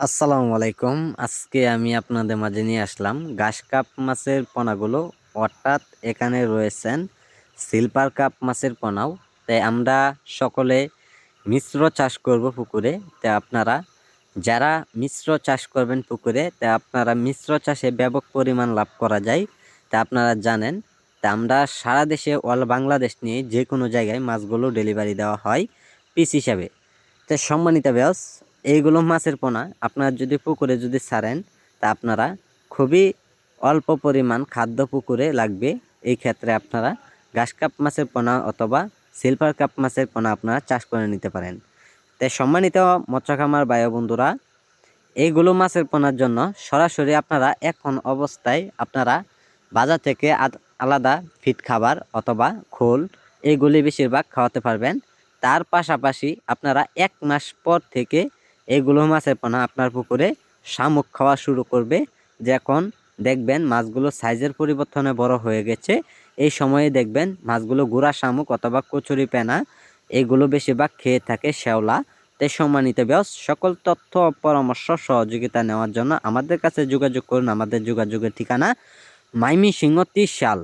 আসসালামু আলাইকুম। আজকে আমি আপনাদের মাঝে নিয়ে আসলাম ঘাস কাপ মাছের পোনাগুলো। অর্থাৎ এখানে রয়েছেন সিলভার কাপ মাছের পোনাও। তাই আমরা সকলে মিশ্র চাষ করব পুকুরে। তাই আপনারা যারা মিশ্র চাষ করবেন পুকুরে, তা আপনারা মিশ্র চাষে ব্যাপক পরিমাণ লাভ করা যায়। তা আপনারা জানেন, তা আমরা সারা দেশে অল বাংলাদেশ নিয়ে যে কোনো জায়গায় মাছগুলো ডেলিভারি দেওয়া হয় পিস হিসাবে। তো সম্মানিত ব্যাস এইগুলো মাছের পোনা আপনারা যদি পুকুরে যদি ছাড়েন, তা আপনারা খুবই অল্প পরিমাণ খাদ্য পুকুরে লাগবে। এই ক্ষেত্রে আপনারা ঘাস কাপ মাছের পোনা অথবা সিলভার কাপ মাছের পোনা আপনারা চাষ করে নিতে পারেন। তাই সম্মানিত মৎস্য খামার বায়ু বন্ধুরা, এইগুলো মাছের পোনার জন্য সরাসরি আপনারা এখন অবস্থায় আপনারা বাজার থেকে আলাদা ফিট খাবার অথবা খোল এইগুলি বেশিরভাগ খাওয়াতে পারবেন। তার পাশাপাশি আপনারা এক মাস পর থেকে এগুলো মাছের পোনা আপনার পুকুরে শামুক খাওয়া শুরু করবে। যখন দেখবেন মাছগুলো সাইজের পরিবর্তনে বড় হয়ে গেছে, এই সময়ে দেখবেন মাছগুলো গুড়া শামুক অথবা কচুরি পেনা, এগুলো বেশিরভাগ খেয়ে থাকে শ্যাওলা। তাই সম্মানিত ব্যাস সকল তথ্য পরামর্শ সহযোগিতা নেওয়ার জন্য আমাদের কাছে যোগাযোগ করুন। আমাদের যোগাযোগের ঠিকানা মাইমি সিংহ ত্রিশ সাল